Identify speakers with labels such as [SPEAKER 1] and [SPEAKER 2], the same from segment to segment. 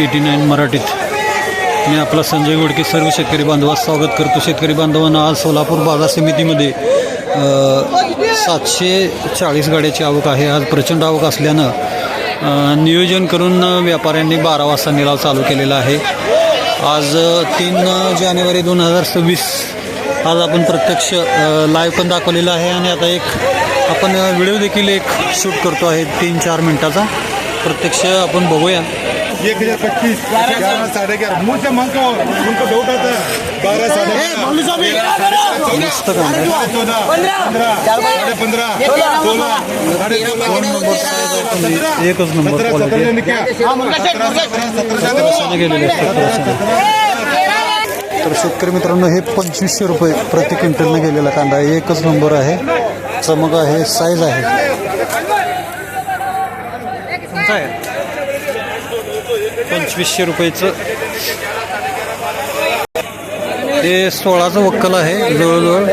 [SPEAKER 1] Eighty nine मराठीत. मी आपला संजय गोडके सर्व शेतकरी बांधवास स्वागत करतो. शेतकरी बांधवांना आज सोलापूर बाजार समितीमध्ये सातशे चाळीस गाड्याची आवक आहे. आज प्रचंड आवक असल्यानं नियोजन करून व्यापाऱ्यांनी बारा वाजता निलाव चालू केलेला आहे. आज तीन जानेवारी दोन हजार सव्वीस आज आपण प्रत्यक्ष लाईव्ह पण दाखवलेला आहे. आणि आता एक आपण व्हिडिओ देखील एक शूट करतो आहे. तीन चार मिनटाचा. प्रत्यक्ष आपण बघूया.
[SPEAKER 2] एक हजार पच्चीस ग्यारह साढ़े ग्यारह मुंह से मांग और उनको डाउट आता है बारह साढ़े चौदह पंद्रह साढ़े पंद्रह सोलह साढ़े
[SPEAKER 1] एकच नंबर तर शेतकरी मित्रांनो हे पंचवीसशे रुपये प्रति क्विंटलने गेलेला कांदा आहे एकच नंबर आहे चमक आहे साईज आहे पंचवीसशे रुपयेचं. ते सोळाचं वक्कल आहे जवळजवळ.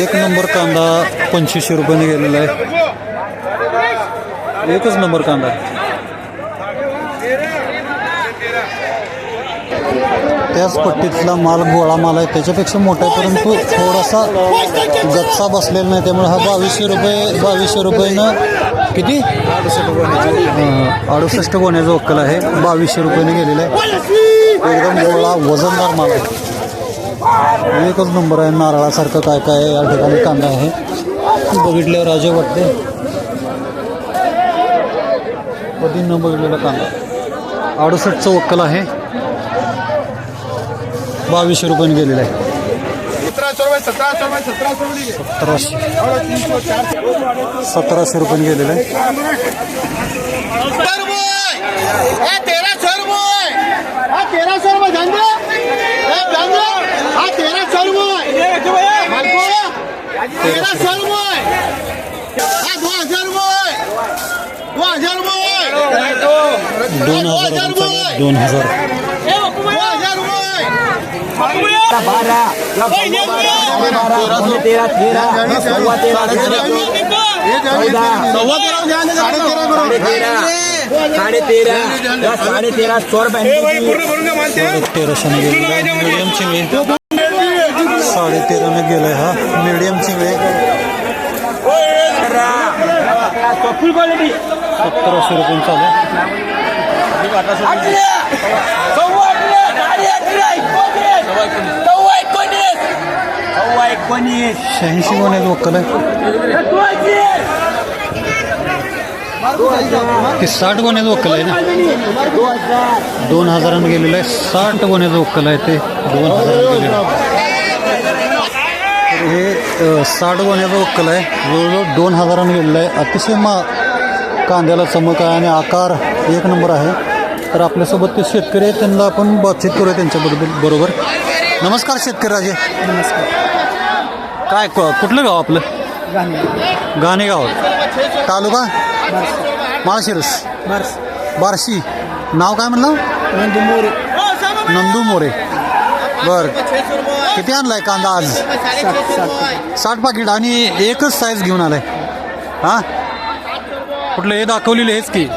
[SPEAKER 1] एक नंबर कांदा पंचवीसशे रुपयाने गेलेला आहे. एकच नंबर कांदा. त्याच पट्टीतला माल गोळा माल आहे. त्याच्यापेक्षा मोठा आहे परंतु थोडासा गच्चा बसलेला नाही. त्यामुळे हा बावीसशे रुपये बावीसशे रुपयेनं किती? अडुसष्ट गोण्याचा वक्कल आहे. बावीसशे रुपयाने गेलेला आहे. एकदम गोळा वजनदार माल आहे. एकच नंबर आहे नारळासारखं काय काय आहे या ठिकाणी कांदा आहे. बघितल्यावर राजे वाटते. कधी न बघितलेला कांदा. अडुसष्टचं वक्कल आहे. बावीसशे रुपयाने गेलेलं आहे.
[SPEAKER 2] सौ रुपये सत्रह रुपये सत्रह सौ रुपये
[SPEAKER 1] सतराशे
[SPEAKER 2] और तीन सौ चार सौ
[SPEAKER 1] सतराशे रुपयाने गेलेलं आहे
[SPEAKER 3] तेरह सौ रुपये हाँ तेरह सौ रुपये दो हाँ तेरह सौ रुपये तेरह सौ रुपये हाँ दो हजार रुपये दो हजार रुपये
[SPEAKER 1] दोन हजार रुपये दोन हजार
[SPEAKER 3] दो हजार रुपये
[SPEAKER 4] तेरा तेरह सव्वा तेरह
[SPEAKER 3] सव्वा तेरह ध्यान दे साढ़े तेरह करो
[SPEAKER 4] साढ़े तेरह साढ़े तेरह साढ़े तेरह सौ रुपये
[SPEAKER 1] तेराशेने गेलेला आहे मिडियम चिंगळे साडे तेराने गेलाय हा मिडियम चिंगळे
[SPEAKER 4] फुल क्वालिटी
[SPEAKER 1] सत्तराशे रुपये चालू शहाऐंशी गोण्याचं वक्कल आहे ते साठ गोण्याचं वक्कल आहे ना? दोन हजारानं गेलेलं आहे. साठ गोण्याचं वक्कल आहे ते. दोन हजारानं गेलेलं हे साठ गोण्याचं वक्कल आहे. जवळजवळ दोन हजारानं गेलेलं आहे. अतिशय मा कांद्याला चमक आहे आणि आकार एक नंबर आहे. तर आपल्यासोबत ते शेतकरी आहेत त्यांना आपण बातचीत करूया त्यांच्याबद्दल. बरोबर? नमस्कार शेतकरी राजे. काय क- कुठलं गाव आपलं? गाणे. गाव तालुका? माळशिरस. बार्शी. नाव काय म्हणलं नंदू मोरे. बर. किती आणलाय कांदा आज? साठ पाकिट. आणि एकच साईज घेऊन आलाय. हा? कुठलं? हे दाखवलेलं हेच की.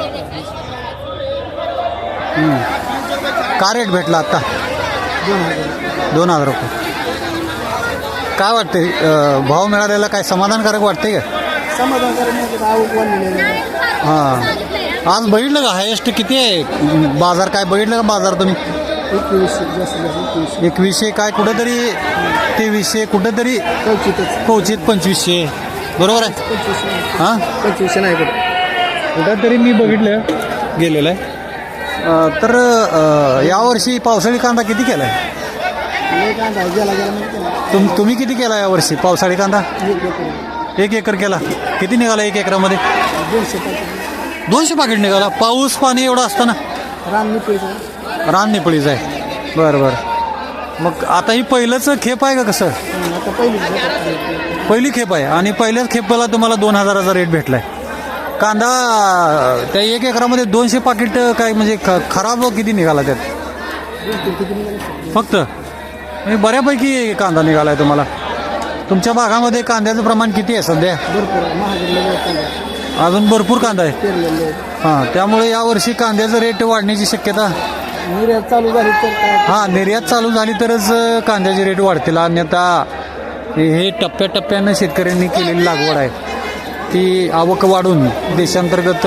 [SPEAKER 1] का रेट भेटला आता? दोन हजार रुपये. काय वाटते भाव मिळालेला काय समाधानकारक वाटते का? हां. आज बघितलं का? हायेस्ट किती आहे? बाजार काय बघितलं का बाजार तुम्ही? एकवीसशे काय कुठेतरी? तेवीसशे कुठेतरी? क्वचित पंचवीसशे. बरोबर आहे? हां? कुठेतरी मी बघितलं. गेलेलं आहे. तर यावर्षी पावसाळी कांदा किती केला आहे तुम तुम्ही किती केला यावर्षी पावसाळी कांदा? एक एकर केला. किती निघाला एक एकरामध्ये? दोनशे पाकिट निघाला. पाऊस पाणी एवढं असताना? रान निपळीच आहे. बरं बरं. मग आता ही पहिलंच खेप आहे का कसं? पहिली खेप आहे. आणि पहिल्याच खेपेला तुम्हाला दोन हजाराचा रेट भेटलाय. कांदा त्या एक एकरामध्ये दोनशे पाकिट काय म्हणजे ख खराब किती निघाला त्यात? फक्त. म्हणजे बऱ्यापैकी कांदा निघाला आहे तुम्हाला. तुमच्या भागामध्ये कांद्याचं प्रमाण किती आहे सध्या? अजून भरपूर कांदा आहे. हां त्यामुळे यावर्षी कांद्याचा रेट वाढण्याची शक्यता?
[SPEAKER 3] निर्यात चालू झाली तर
[SPEAKER 1] निर्यात चालू झाली तरच कांद्याचे रेट वाढतील. अन्यथा हे टप्प्याटप्प्यानं शेतकऱ्यांनी केलेली लागवड आहे. ती आवक वाढून देशांतर्गत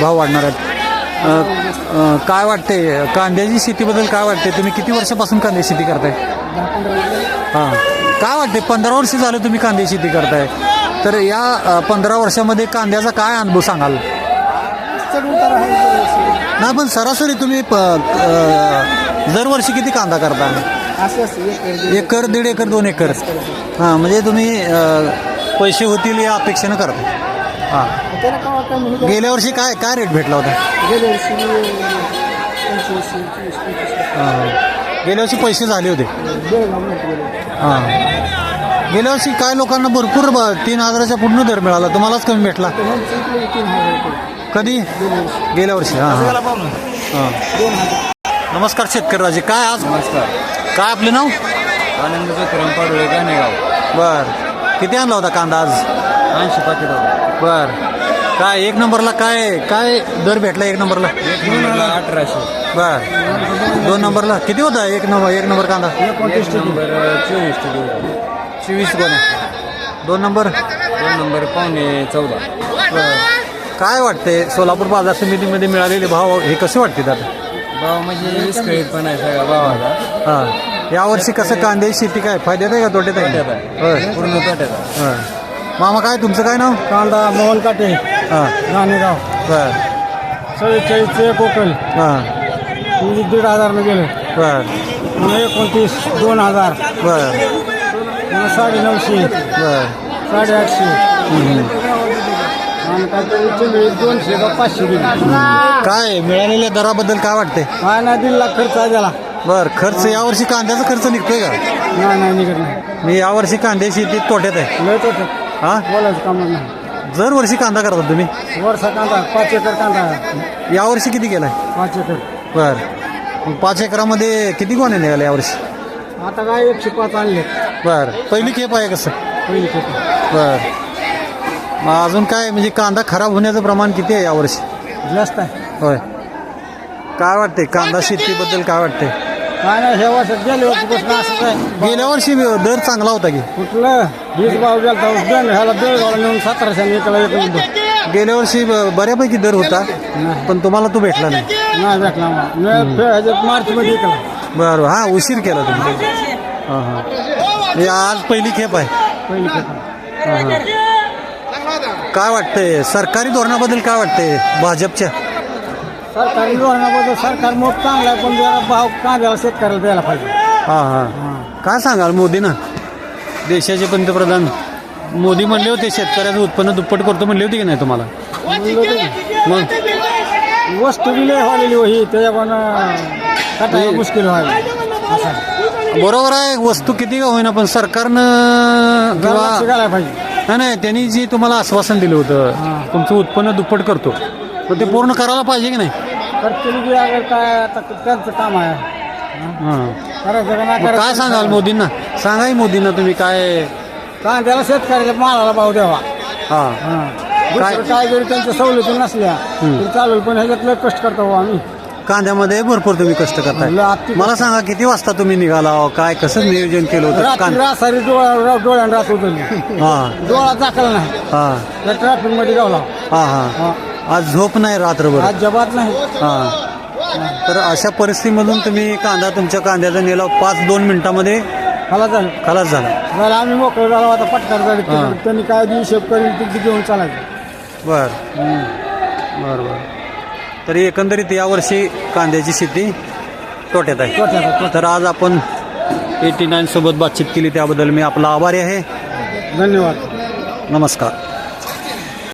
[SPEAKER 1] भाव वाढणार आहेत. काय वाटते कांद्याची शेतीबद्दल काय वाटते तुम्ही किती वर्षापासून कांद्या शेती करताय? हां. काय वाटते पंधरा वर्ष झालं तुम्ही कांद्या शेती करताय. तर या पंधरा वर्षामध्ये कांद्याचा काय अनुभव सांगाल? नाही पण सरासरी तुम्ही दरवर्षी किती कांदा करता? एकर दीड एकर दोन एकर. हां म्हणजे तुम्ही पैसे होतील या अपेक्षेनं करता. हां.
[SPEAKER 3] त्याला
[SPEAKER 1] गेल्या वर्षी काय काय रेट भेटला होता?
[SPEAKER 3] गेल्या वर्षी पंचवीस चोवीस पंचवीस
[SPEAKER 1] हां. गेल्या वर्षी पैसे झाले होते.
[SPEAKER 3] बेळगावमध्ये गेलो
[SPEAKER 1] हां. गेल्या वर्षी काय लोकांना भरपूर ब- तीन हजाराच्या पूर्ण दर मिळाला. तुम्हालाच कमी भेटला.
[SPEAKER 3] ह्यांचं इकडे तीन हजार रुपये.
[SPEAKER 1] कधी? गेल्या वर्षी. हां हां. हां.
[SPEAKER 3] दोन हजार.
[SPEAKER 1] नमस्कार शेतकरी राजे काय आज?
[SPEAKER 4] नमस्कार.
[SPEAKER 1] काय आपले नाव?
[SPEAKER 4] आनंद विक्रम पाडोळे गाणेगाव
[SPEAKER 1] बर. किती आणला होता कांदा आज?
[SPEAKER 4] ऐंशी पाकिट होतं.
[SPEAKER 1] बर. काय एक नंबरला काय काय दर भेटला एक नंबरला?
[SPEAKER 4] अठराशे.
[SPEAKER 1] बर. दोन नंबरला. किती होता एक नंबर एक नंबर कांदा?
[SPEAKER 4] एक नंबर चोवीस
[SPEAKER 1] चोवीस कोण आहे दोन नंबर?
[SPEAKER 4] दोन नंबर पावणे चौदा.
[SPEAKER 1] काय वाटते सोलापूर बाजार समितीमध्ये मिळालेले भाव हे कसे वाटते आता?
[SPEAKER 4] भाव म्हणजे विस्कळीत पण आहे सगळ्या भावाचा.
[SPEAKER 1] हां. यावर्षी कसं कांद्याची शेती काय? फायद्यात आहे का तोट्यात आहे?
[SPEAKER 4] तोट्यात.
[SPEAKER 1] होय.
[SPEAKER 4] पूर्ण तोट्याचा
[SPEAKER 1] होय. मामा काय तुमचं काय नाव?
[SPEAKER 3] कांदा मोहन काटे
[SPEAKER 1] हां.
[SPEAKER 3] गाणेगाव
[SPEAKER 1] बर
[SPEAKER 3] चव्वेचाळीसचे कोकण.
[SPEAKER 1] हां.
[SPEAKER 3] म्हणजे दीड हजारनं गेलं.
[SPEAKER 1] बर
[SPEAKER 3] एकोणतीस दोन हजार.
[SPEAKER 1] बर
[SPEAKER 3] साडे नऊशे
[SPEAKER 1] बर
[SPEAKER 3] साडेआठशे. आणि काहीतरी चिंगळी दोनशे का पाचशे
[SPEAKER 1] काय मिळालेल्या दराबद्दल काय वाटते
[SPEAKER 3] हा ना दीड लाख खर्च आहे त्याला
[SPEAKER 1] बर खर्च यावर्षी कांद्याचा खर्च निघतोय का?
[SPEAKER 3] नाही नाही निघत नाही.
[SPEAKER 1] मी यावर्षी कांद्याची शेती तोट्यात आहे.
[SPEAKER 3] लय
[SPEAKER 1] हा?
[SPEAKER 3] बोलायचं काम नाही.
[SPEAKER 1] दरवर्षी कांदा करता तुम्ही?
[SPEAKER 3] वर्षा कांदा पाच एकर कांदा.
[SPEAKER 1] यावर्षी किती केलाय
[SPEAKER 3] पाच एकर.
[SPEAKER 1] बर. मग पाच एकरामध्ये किती गोणे निघाले यावर्षी
[SPEAKER 3] आता काय एकशे पाच आणले.
[SPEAKER 1] बर. पहिली खेप आहे कसं?
[SPEAKER 3] पहिली खेती
[SPEAKER 1] बर. मग अजून काय म्हणजे कांदा खराब होण्याचं प्रमाण किती आहे यावर्षी
[SPEAKER 3] जास्त आहे.
[SPEAKER 1] होय. काय वाटते कांदा शेतीबद्दल काय वाटते
[SPEAKER 3] नाही ह्या वर्षात गेल्या वर्षीपासून असंच आहे
[SPEAKER 1] गेल्या वर्षी दर चांगला होता की?
[SPEAKER 3] कुठलं? वीस भाव गेलता बेल ह्याला बेळगावला नेऊन सतराशे एकला एक नंबर
[SPEAKER 1] गेल्या वर्षी ब- बऱ्यापैकी दर होता पण तुम्हाला तो भेटला नाही.
[SPEAKER 3] नाही भेटला आम्हाला मी फे- ह्याच्यात मार्चमध्ये
[SPEAKER 1] हा उशीर केला तुम्ही. हां हां. हे आज पहिली खेप आहे.
[SPEAKER 3] पहिली
[SPEAKER 1] हां हां. काय वाटतंय? सरकारी धोरणाबद्दल काय वाटतंय भाजपच्या?
[SPEAKER 3] सरकारी धोरणाबद्दल सरकार मोठ चांगला आहे पण जरा भाव कांद्याला शेतकऱ्याला द्यायला पाहिजे.
[SPEAKER 1] हां हां. काय सांगाल मोदीनं? देशाचे पंतप्रधान मोदी म्हणले होते शेतकऱ्याचं उत्पन्न दुप्पट करतो म्हणले होते की नाही तुम्हाला? मग
[SPEAKER 3] की, वस्तू बी लय व्हायलेली हो ही त्याच्या पण कटायला मुश्किल व्हायला. असं.
[SPEAKER 1] बरोबर आहे वस्तू किती का होईना पण सरकारनं
[SPEAKER 3] जरा लक्ष
[SPEAKER 1] किंवा
[SPEAKER 3] घालायला पाहिजे.
[SPEAKER 1] नाही नाही त्यांनी जी तुम्हाला आश्वासन दिलं होतं
[SPEAKER 3] हां.
[SPEAKER 1] तुमचं उत्पन्न दुप्पट करतो तर ते पूर्ण करायला पाहिजे की नाही?
[SPEAKER 3] करतील बी अगर काय? आता त्यांचं काम आहे.
[SPEAKER 1] हां.
[SPEAKER 3] करायचं का नाही
[SPEAKER 1] मग काय
[SPEAKER 3] करायचं
[SPEAKER 1] सांगाल मोदींना? सांगाही मोदींना तुम्ही काय?
[SPEAKER 3] कांद्याला शेतकऱ्याच्या मालाला भाव द्यावा.
[SPEAKER 1] हां.
[SPEAKER 3] हां. दुसरं काय जरी त्यांच्या सवलती नसल्या तरी चालेल पण ह्याच्यात लय कष्ट करतो हो आम्ही.
[SPEAKER 1] कांद्यामध्ये भरपूर तुम्ही कष्ट करताय.
[SPEAKER 3] लय अति-
[SPEAKER 1] मला सांगा किती वाजता तुम्ही निघाला? हो? काय कसं नियोजन केलं होतं?
[SPEAKER 3] रात्री
[SPEAKER 1] कांद
[SPEAKER 3] रासारी डोळ्या डोळ्यानं रात उतरली
[SPEAKER 1] हां.
[SPEAKER 3] डोळा दाखल नाही.
[SPEAKER 1] हां.
[SPEAKER 3] त्या ट्रॅफिकमध्ये गावला.
[SPEAKER 1] हां. हां. आज झोप नाही रात्रभर
[SPEAKER 3] अजिबात नाही.
[SPEAKER 1] हां. तर अशा परिस्थितीमधून तुम्ही कांदा तुमच्या कांद्याचा निलाव पाच दोन मिनिटामध्ये
[SPEAKER 3] खाला झालं.
[SPEAKER 1] खलास झाला.
[SPEAKER 3] झालं आम्ही मोकळं झालो आता पटकार झाली
[SPEAKER 1] हां.
[SPEAKER 3] त्यांनी काय बी हिशोब करेल ते घेऊन चालायचं.
[SPEAKER 1] बर. बर बर. तरी एकंदरीत यावर्षी कांद्याची शेती तोट्यात आहे.
[SPEAKER 3] तोट्यात आहे.
[SPEAKER 1] तर आज आपण एटी नाईन सोबत बातचीत केली त्याबद्दल मी आपला आभारी आहे.
[SPEAKER 3] धन्यवाद.
[SPEAKER 1] नमस्कार.